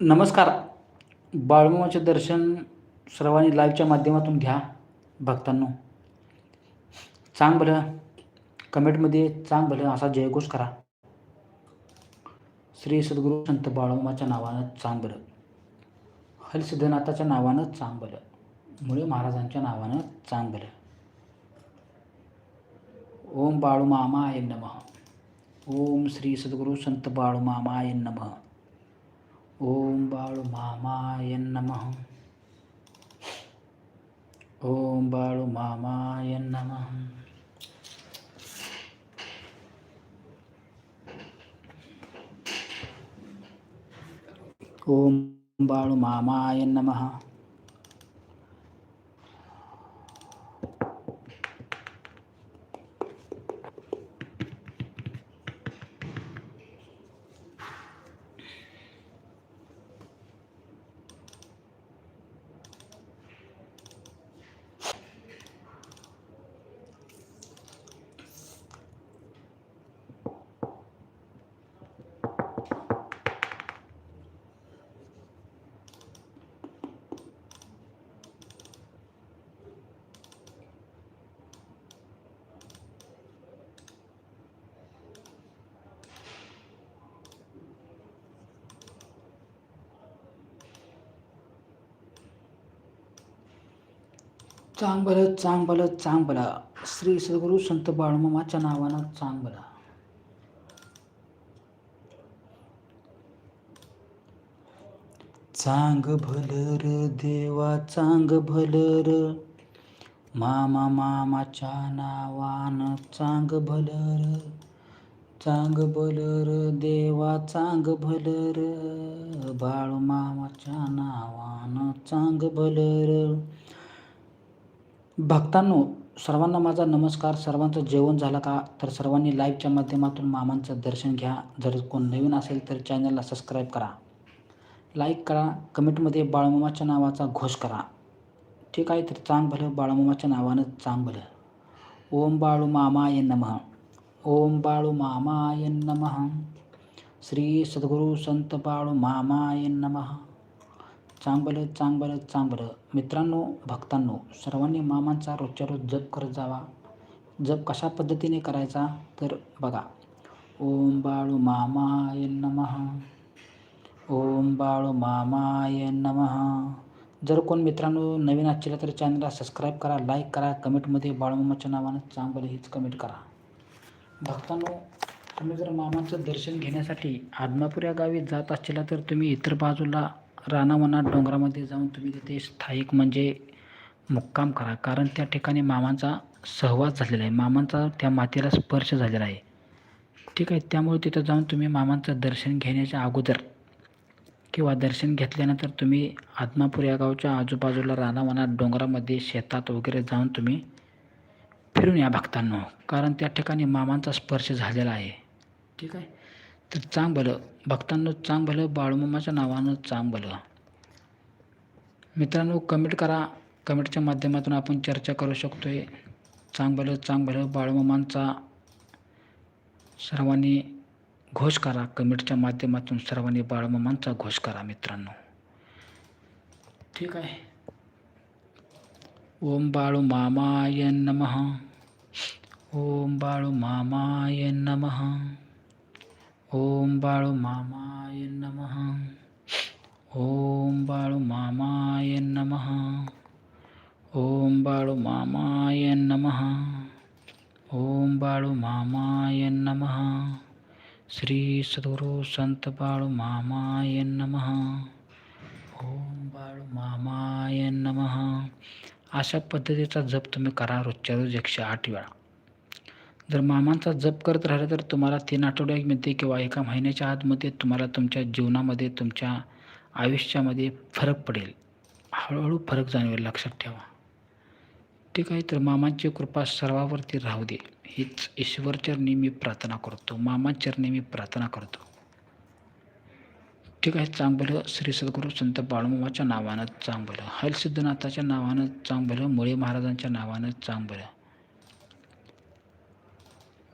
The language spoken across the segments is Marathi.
नमस्कार. बाळूमामाचे दर्शन सर्वांनी लाईव्हच्या माध्यमातून घ्या भक्तांनो. चांग भलं. कमेंटमध्ये चांग भलं असा जयघोष करा. श्री सद्गुरू संत बाळूमाच्या नावानं चांग भलं. हलसिद्धनाथाच्या नावानं चांग भलं. मुळे महाराजांच्या नावानं चांग भलं. ओम बाळूमामाय नमः. ओम श्री सद्गुरू संत बाळूमामाय नमः. ओम बाळू मामाय नमः। ओम बाळू मामाय नमः। ओम बाळू मामाय नमः। चांग भलं चांग भलं चांग श्री सद्गुरू संत बाळमामाच्या नावानं चांग चांग भलर देवा चांग भलर मामा मामाच्या नावानं चांग भलर चांग भलर देवा चांग भलर बाळू मामाच्या नावानं चांग भलर भक्तांनो सर्वांना माझा नमस्कार. सर्वांचं जेवण झालं का? तर सर्वांनी लाईव्हच्या माध्यमातून मामांचं दर्शन घ्या. जर कोण नवीन असेल तर चॅनलला सबस्क्राईब करा. लाईक करा. कमेंटमध्ये बाळमामाच्या नावाचा घोष करा. ठीक आहे तर चांग भलं बाळमामाच्या नावानं चांग भलं ओम बाळू मामाय नमः. ओम बाळू मामाय नमः. श्री सद्गुरू संत बाळू मामाय नमः. चांग चांगलं चांग भलं चांग मित्रांनो भक्तांनो सर्वांनी मामांचा रोजच्या रोज जप करत जावा. जप कशा पद्धतीने करायचा? तर बघा. ओम बाळू मामाय नमः. ओम बाळू मामाय नमः. जर कोण मित्रांनो नवीन असतील तर चॅनलला सबस्क्राईब करा लाईक करा कमेंटमध्ये बाळूमामाच्या नावानं चांगलं हीच कमेंट करा. भक्तांनो तुम्ही जर मामांचं दर्शन घेण्यासाठी आदमापूर या गावी जात असतील तर तुम्ही इतर बाजूला रानावनात डोंगरामध्ये जाऊन तुम्ही तिथे स्थायिक म्हणजे मुक्काम करा. कारण त्या ठिकाणी मामांचा सहवास झालेला आहे. मामांचा त्या मातीला स्पर्श झालेला आहे. ठीक आहे? त्यामुळे तिथं जाऊन तुम्ही मामांचं दर्शन घेण्याच्या अगोदर किंवा दर्शन घेतल्यानंतर तुम्ही आदमापूर या गावच्या आजूबाजूला रानावनात डोंगरामध्ये शेतात वगैरे जाऊन तुम्ही फिरून या भक्तांनो. कारण त्या ठिकाणी मामांचा स्पर्श झालेला आहे. ठीक आहे? तर चांग भलं. भक्तांनो चांग भलं बाळूमामाच्या नावानं चांग भलं. मित्रांनो कमेंट करा. कमेंटच्या माध्यमातून आपण चर्चा करू शकतो आहे चांग भलं चांग भलं बाळूमामांचा सर्वांनी घोष करा. कमेंटच्या माध्यमातून सर्वांनी बाळूमामांचा घोष करा मित्रांनो. ठीक आहे. ओम बाळू मामाय नमः. ओम बाळू मामाय नमः. ओम बाळू मामाय नमः। ओम बाळू मामाय नमः। ओम बाळू मामाय नमः। ओम बाळू मामाय नमः। श्री सद्गुरु संत बाळू मामाय नमः। ओम बाळू मामाय नमः। अशा पद्धतीचा जप तुम्ही करा रोजच्या रोज एकशे आठ वेळा. जर मामांचा जप करत राहिलं तर तुम्हाला तीन आठवड्यामध्ये किंवा एका महिन्याच्या आतमध्ये तुम्हाला तुमच्या जीवनामध्ये तुमच्या आयुष्यामध्ये फरक पडेल. हळूहळू फरक जाणवेल लक्षात ठेवा. ठीक आहे तर मामांची कृपा सर्वावरती राहू दे. हीच ईश्वरचरणी मी प्रार्थना करतो. मामाचरणी मी प्रार्थना करतो. ठीक आहे चांगलं श्री सद्गुरू संत बाळूमामाच्या नावानं चांगलं. हलसिद्धनाथाच्या नावानं चांगलं. मुळे महाराजांच्या नावानं चांगलं.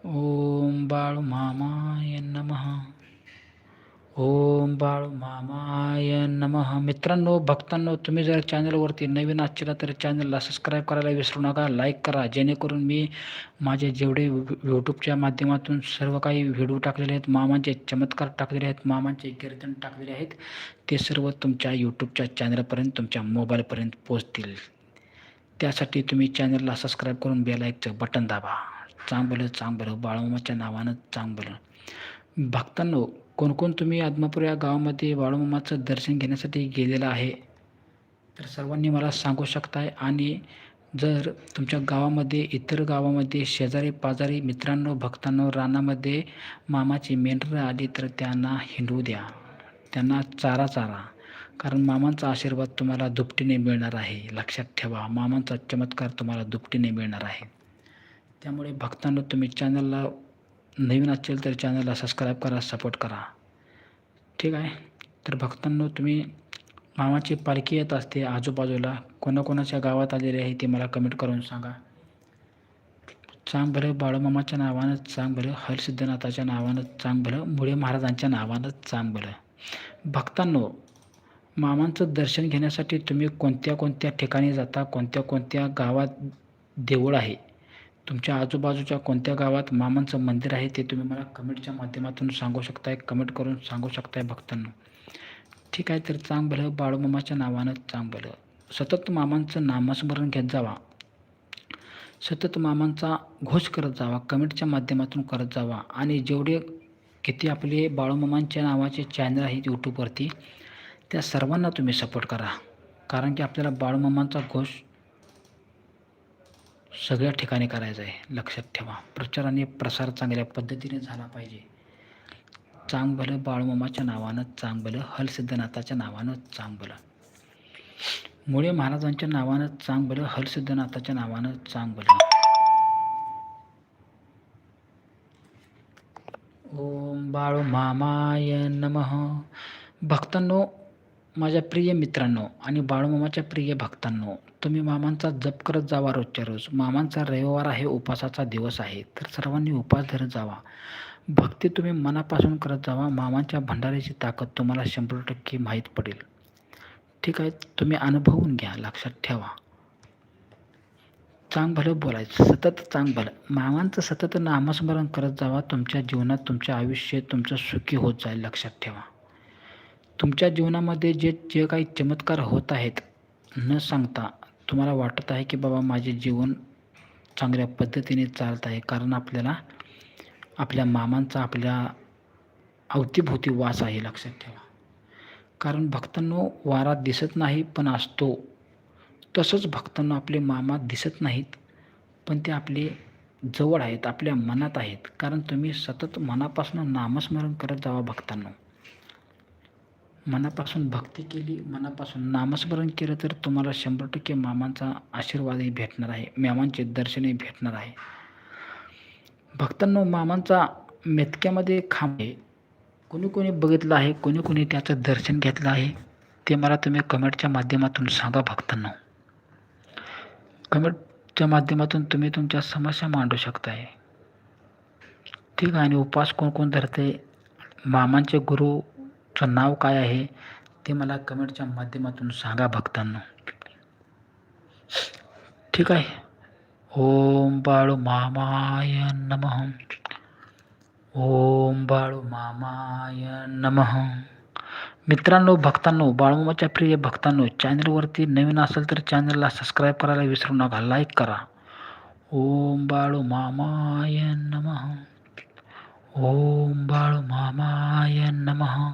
ओम बाळ मामाय नमः. ओम बाळ मामाय नमः. मित्रांनो भक्तांनो तुम्ही जर चॅनलवरती नवीन असतील तर चॅनलला सबस्क्राईब करायला विसरू नका लाईक करा. जेणेकरून मी माझे जेवढे यूट्यूबच्या माध्यमातून सर्व काही व्हिडिओ टाकलेले आहेत मामांचे चमत्कार टाकलेले आहेत मामांचे कीर्तन टाकलेले आहेत ते सर्व तुमच्या यूट्यूबच्या चॅनलपर्यंत तुमच्या मोबाईलपर्यंत पोचतील त्यासाठी तुम्ही चॅनलला सबस्क्राईब करून बेलाईकचं बटन दाबा. चांगलं चांगलं बाळूमामाच्या नावानं चांगलं. भक्तांनो कोणकोण तुम्ही आदमापूर या गावामध्ये बाळूमामाचं दर्शन घेण्यासाठी गेलेलं आहे? तर सर्वांनी मला सांगू शकताय आणि जर तुमच्या गावामध्ये इतर गावामध्ये शेजारी पाजारी मित्रांनो भक्तांनो रानामध्ये मामाची मेंढरं आली तर त्यांना हिंडू द्या. त्यांना चारा चारा. कारण मामांचा आशीर्वाद तुम्हाला दुपटीने मिळणार आहे. लक्षात ठेवा मामांचा चमत्कार तुम्हाला दुपटीने मिळणार आहे. त्यामुळे भक्तांना तुम्ही चॅनलला नवीन असेल तर चॅनलला सबस्क्राईब करा सपोर्ट करा. ठीक आहे? तर भक्तांनो तुम्ही मामाची पालखी येत असते आजूबाजूला कोणाकोणाच्या गावात आलेले आहे ते मला कमेंट करून सांगा. चांग भलं बाळूमामाच्या नावानं चांग भलं हरसिद्धनाथाच्या नावानं चांग भलं मुळे महाराजांच्या नावानं चांग भलं भक्तांनो मामांचं दर्शन घेण्यासाठी तुम्ही कोणत्या कोणत्या ठिकाणी जाता कोणत्या कोणत्या गावात देऊळ आहे? तुमच्या आजूबाजूच्या कोणत्या गावात मामांचं मंदिर आहे ते तुम्ही मला कमेंटच्या माध्यमातून सांगू शकताय कमेंट करून सांगू शकताय भक्तांना. ठीक आहे तर चांग भलं बाळूमामाच्या नावानं चांग भलं सतत मामांचं नामस्मरण घेत जावा. सतत मामांचा घोष करत जावा कमेंटच्या माध्यमातून करत जावा. आणि जेवढे किती आपले बाळूमामांच्या नावाचे चॅनल आहेत यूट्यूबवरती त्या सर्वांना तुम्ही सपोर्ट करा. कारण की आपल्याला बाळूमामांचा घोष सगळ्या ठिकाणी करायचं आहे. लक्षात ठेवा. प्रचार आणि प्रसार चांगल्या पद्धतीने झाला पाहिजे. चांगभलं बाळूमामाच्या नावानं चांगभलं हलसिद्धनाथाच्या नावानं चांगभलं. मुळे महाराजांच्या नावानं चांगभलं हलसिद्धनाथाच्या नावानं चांगभलं. ओम बाळू मामाय नमः. भक्तांनो माझ्या प्रिय मित्रांनो आणि बाळूमामाच्या प्रिय भक्तांनो तुम्ही मामांचा जप करत जावा रोजच्या रोज. मामांचा रविवार आहे उपासाचा दिवस आहे तर सर्वांनी उपास धरत जावा. भक्ती तुम्ही मनापासून करत जावा मामांच्या भंडाऱ्याची ताकद तुम्हाला शंभर टक्के माहीत पडेल. ठीक आहे तुम्ही अनुभवून घ्या लक्षात ठेवा. चांग भलं बोलायचं सतत चांग भलं मामांचं सतत नामस्मरण करत जावा तुमच्या जीवनात तुमचं आयुष्य तुमचं सुखी होत जाईल लक्षात ठेवा. तुमच्या जीवनामध्ये जे जे काही चमत्कार होत आहेत न सांगता तुम्हाला वाटत आहे की बाबा माझे जीवन चांगल्या पद्धतीने चालत आहे कारण आपल्याला आपल्या मामांचा आपल्या अवतीभोवती वास आहे लक्षात ठेवा. कारण भक्तांनो वारा दिसत नाही पण असतो. तसंच भक्तांनो आपले मामा दिसत नाहीत पण ते आपले जवळ आहेत आपल्या मनात आहेत. कारण तुम्ही सतत मनापासून नामस्मरण करत जावा भक्तांनो. मनापासून भक्ती केली मनापासून नामस्मरण केलं तर तुम्हाला शंभर टक्के मामांचा आशीर्वादही भेटणार आहे मामांचे दर्शनही भेटणार आहे. भक्तांनो मामांचा मेतक्यामध्ये खांब आहे. कोणी कोणी बघितलं आहे कोणी कोणी त्याचं दर्शन घेतलं आहे ते मला तुम्ही कमेंटच्या माध्यमातून सांगा भक्तांनो. कमेंटच्या माध्यमातून तुम्ही तुमच्या समस्या मांडू शकताय. ठीक आहे आणि उपवास कोण कोण धरते मामांचे गुरु चं नाव काय आहे ते मला कमेंटच्या माध्यमातून सांगा भक्तांनो. ठीक आहे. ओम बाळू मामाय नमः. ओम बाळू मामाय नमः. मित्रांनो भक्तांनो बाळूमाच्या प्रिय भक्तांनो चॅनलवरती नवीन असेल तर चॅनलला सबस्क्राईब करायला विसरू नका लाईक करा. ओम बाळू मामाय नमः. ओम बाळू मामाय नमः.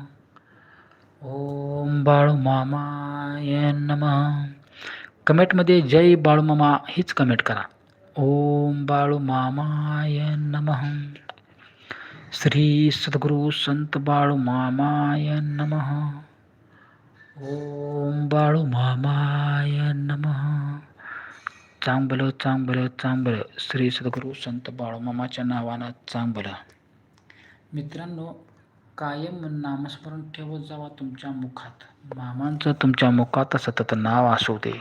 ओम बाळू नम नमः. कमेंटमध्ये जय बाळूमामा हीच कमेंट करा. ओम बाळू नम नमः. श्री सद्गुरु संत बाळू मामाय नमः. ओम बाळू मामाय नमः. चांगलं चांगलं चांगलं. श्री सद्गुरु संत बाळूमामाच्या नावानं चांगलं. मित्रांनो कायम नामस्मरण ठेवत जावा तुमच्या मुखात. मामांचं तुमच्या मुखात सतत नाव असू दे.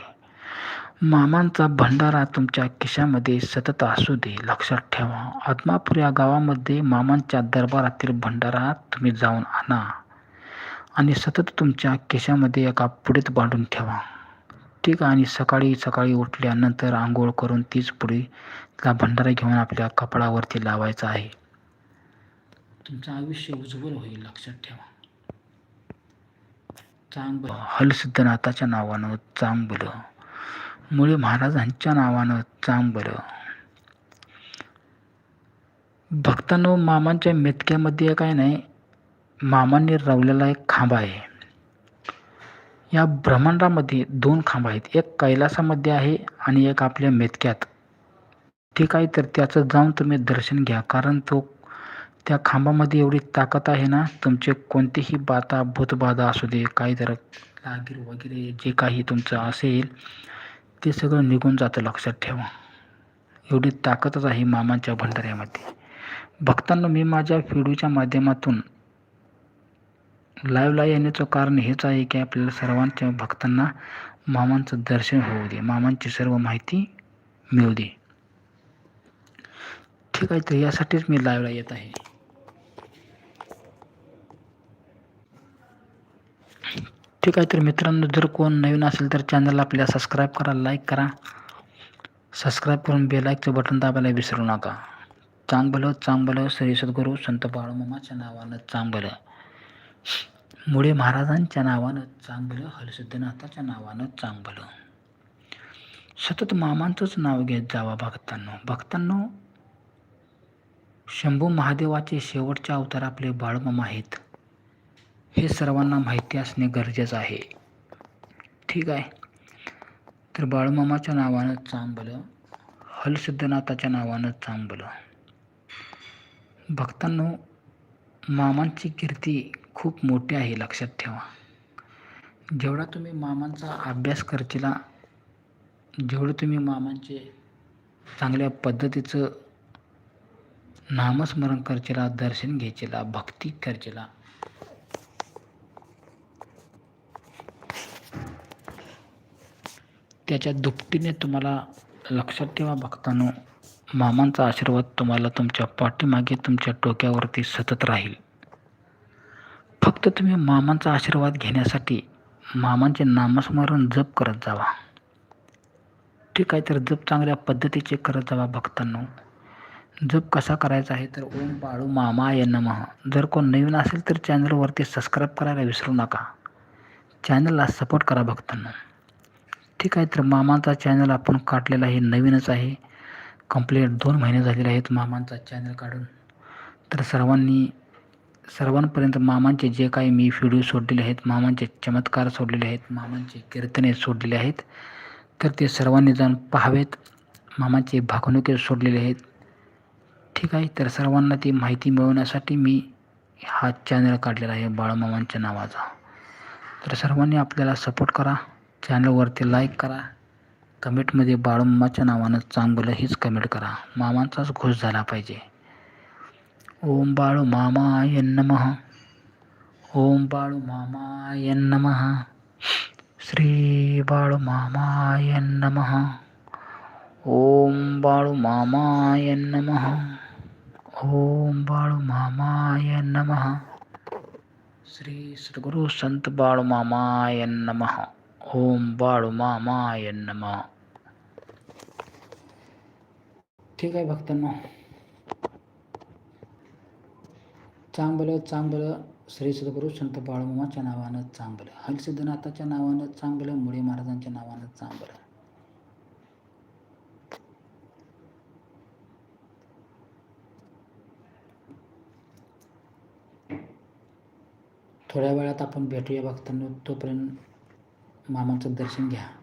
मामांचा भंडारा तुमच्या खिशामध्ये सतत असू दे. लक्षात ठेवा आदमापूर या गावामध्ये मामांच्या दरबारातील भंडारा तुम्ही जाऊन आणा आणि सतत तुमच्या केशामध्ये एका पुडीत बांधून ठेवा. ठीक आहे आणि सकाळी सकाळी उठल्यानंतर आंघोळ करून तीच पुढीला भंडारा घेऊन आपल्या कपाळावरती लावायचा आहे. तुमचं आयुष्य उज्ज्वल होईल लक्षात ठेवा. चांग हलसिद्धनाथाच्या नावानं चांगलं मुळे महाराजांच्या नावानं चांगलं भक्तांनो मामांच्या मेतक्यामध्ये काय नाही मामांनी रावलेला एक खांब आहे. या ब्रह्मांडामध्ये दोन खांब आहेत. एक कैलासामध्ये आहे आणि एक आपल्या मेतक्यात. ठीक आहे तर त्याचं जाऊन तुम्ही दर्शन घ्या कारण तो त्या खांबामध्ये एवढी ताकद आहे ना तुमचे कोणतेही बाधा भूतबाधा असू दे काही तर लागीर वगैरे जे काही तुमचं असेल ते सगळं निघून जातं लक्षात ठेवा. एवढी ताकदच आहे मामांच्या भंडाऱ्यामध्ये. भक्तांना मी माझ्या व्हिडिओच्या माध्यमातून लाईव्हला येण्याचं कारण हेच आहे की आपल्याला सर्वांच्या भक्तांना मामांचं दर्शन होऊ दे मामांची सर्व माहिती मिळू दे. ठीक आहे तर यासाठीच मी लाईव्हला येत आहे. ठीक आहे तर मित्रांनो जर कोण नवीन असेल तर चॅनलला आपल्या सबस्क्राईब करा लाईक करा. सबस्क्राईब करून बेलाईकचं बटन दाबायला विसरू नका. चांगलं चांगलं श्री सद्गुरू संत बाळूमामाच्या नावानं चांगलं. मुळे महाराजांच्या नावानं चांगलं हलसिद्धनाथाच्या नावानं चांगलं. सतत मामांचंच नाव घेत जावा भक्तांनो. भक्तांनो शंभू महादेवाचे शेवटचे अवतार आपले बाळूमामा आहेत. हे सर्वांना माहिती असणे गरजेचं आहे. ठीक आहे. तर बाळूमामाच्या नावानं चांबलं हलसिद्धनाथाच्या नावानं चांबलं. भक्तांनो मामांची कीर्ती खूप मोठी आहे लक्षात ठेवा. जेवढा तुम्ही मामांचा अभ्यास करचिला जेवढं तुम्ही मामांचे चांगल्या पद्धतीचं नामस्मरण करचेला दर्शन घ्यायचेला भक्ती करचिला त्याच्या दुपटीने तुम्हाला लक्षात ठेवा भक्तांनो मामांचा आशीर्वाद तुम्हाला तुमच्या पाठीमागे तुमच्या डोक्यावरती सतत राहील. फक्त तुम्ही मामांचा आशीर्वाद घेण्यासाठी मामांचे नामस्मरण जप करत जावा. ठीक आहे तर जप चांगल्या पद्धतीचे करत जावा भक्तांनो. जप कसा करायचा आहे तर ओम बाळू मामा या नमः. जर कोण नवीन असेल तर चॅनलवरती सबस्क्राईब करायला विसरू नका. चॅनलला सपोर्ट करा भक्तांना. ठीक आहे तर मामांचा चॅनल आपण काढलेला आहे नवीनच आहे. कंप्लीट दोन महिने झालेले आहेत मामांचा चॅनल काढून. तर सर्वांनी सर्वांपर्यंत मामांचे जे काही मी व्हिडिओ सोडलेले आहेत मामांचे चमत्कार सोडलेले आहेत मामांचे कीर्तने सोडलेले आहेत तर ते सर्वांनी जाऊन पाहावेत. मामाचे भाकणुके सोडलेले आहेत. ठीक आहे तर सर्वांना ती माहिती मिळवण्यासाठी मी हा चॅनल काढलेला आहे बाळमामांच्या नावाचा. तर सर्वांनी आपल्याला सपोर्ट करा. चॅनलवरती लाईक करा. कमेंटमध्ये बाळूमामाच्या नावानं चांगलं हीच कमेंट करा. मामांचाच घोष झाला पाहिजे. ओम बाळू मामाय नमः. ओम बाळू मामाय नमः. श्री बाळू मामाय नमः. ओम बाळू मामाय नमः. ओम बाळू मामाय नमः. श्री सद्गुरु संत बाळू मामाय नमः. ओम बाळू मामाय नमा ठीक आहे भक्तांनो चांगलं चांगलं श्री सद्गुरू संत बाळूमाच्या नावानं चांगलं हलसिद्धनाथाच्या नावानं चांगलं मुळे महाराजांच्या नावानं चांगलं थोड्या वेळात आपण भेटूया भक्तांनो तोपर्यंत मामाचं दर्शन घ्या.